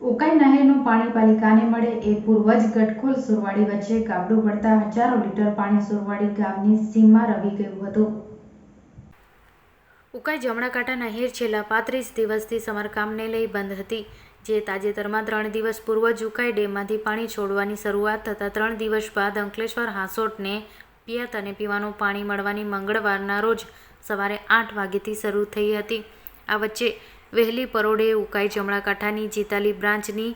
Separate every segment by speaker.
Speaker 1: ઉકાઈ નહેરનું પાણી પાલિકાને મળે એ પૂર્વ ગટખોલ સુરવાડી વચ્ચે ગાબડું પડતા હજારો લીટર પાણી સુરવાડી ગામની સીમમાં રવી ગયું હતું.
Speaker 2: ઉકાઈ જમણાકાંઠા નહેર છેલ્લા પાંત્રીસ દિવસથી સમારકામને લઈ બંધ હતી, જે તાજેતરમાં ત્રણ દિવસ પૂર્વ જ ઉકાઈ ડેમમાંથી પાણી છોડવાની શરૂઆત થતાં ત્રણ દિવસ બાદ અંકલેશ્વર હાંસોટને પિયત અને પીવાનું પાણી મળવાની મંગળવારના રોજ સવારે આઠ વાગ્યેથી શરૂ થઈ હતી. આ વચ્ચે વહેલી પરોઢે ઉકાઈ જમણાકાંઠાની જીતાલી બ્રાન્ચની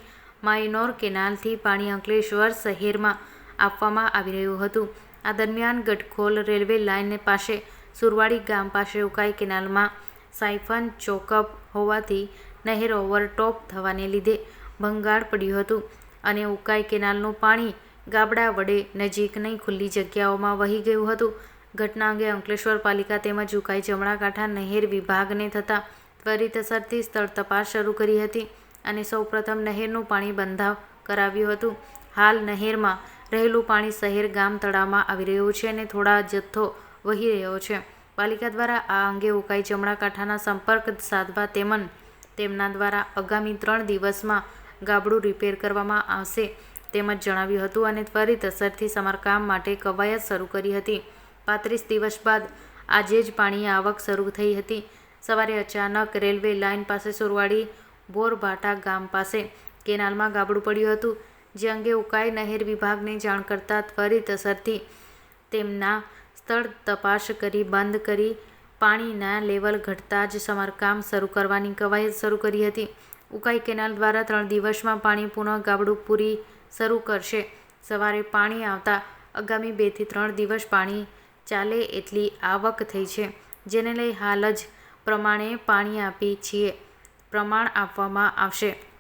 Speaker 2: માયનોર કેનાલથી પાણી અંકલેશ્વર શહેરમાં આપવામાં આવી રહ્યું હતું. આ દરમિયાન ગટખોલ રેલવે લાઇન પાસે સુરવાડી ગામ પાસે ઉકાઈ કેનાલમાં સાયફન ચોકઅપ હોવાથી નહેર ઓવરટોપ થવાને લીધે ભંગાળ પડ્યું હતું અને ઉકાઈ કેનાલનું પાણી ગાબડા વડે નજીકની ખુલ્લી જગ્યાઓમાં વહી ગયું હતું. ઘટના અંગે અંકલેશ્વર પાલિકા તેમજ ઉકાઈ જમણાકાંઠા નહેર વિભાગને થતાં ત્વરિત સ્થળ તપાસ શરૂ કરી હતી અને સૌપ્રથમ નહેરનું પાણી બંધાવ કરાવ્યું હતું. હાલ નહેરમાં રહેલું પાણી શહેર ગામ તળાવમાં આવી રહ્યું છે અને થોડા જથ્થો વહી રહ્યો છે. પાલિકા દ્વારા આ અંગે ઉકાઈ જમણા કાંઠાના સંપર્ક સાધવા તેમજ તેમના દ્વારા આગામી ત્રણ દિવસમાં ગાબડું રિપેર કરવામાં આવશે તેમજ જણાવ્યું હતું અને ત્વરિત અસરથી સમારકામ માટે કવાયત શરૂ કરી હતી. પાંત્રીસ દિવસ બાદ આજે જ પાણી આવક શરૂ થઈ હતી. સવારે અચાનક રેલવે લાઇન પાસે સુરવાડી બોરભાટા ગામ પાસે કેનાલમાં ગાબડું પડ્યું હતું, જે અંગે ઉકાઈ નહેર વિભાગને જાણ કરતાં ત્વરિત અસરથી તેમના સ્થળ તપાસ કરી બંધ કરી પાણીના લેવલ ઘટતા જ સમારકામ શરૂ કરવાની કવાયત શરૂ કરી હતી. ઉકાઈ કેનાલ દ્વારા ત્રણ દિવસમાં પાણી પુનઃ ગાબડું પૂરી શરૂ કરશે. સવારે પાણી આવતા આગામી બેથી ત્રણ દિવસ પાણી ચાલે એટલી આવક થઈ છે, જેને લઈ હાલ જ પ્રમાણે પાણી આપીએ છીએ. પ્રમાણ આપવામાં આવશે.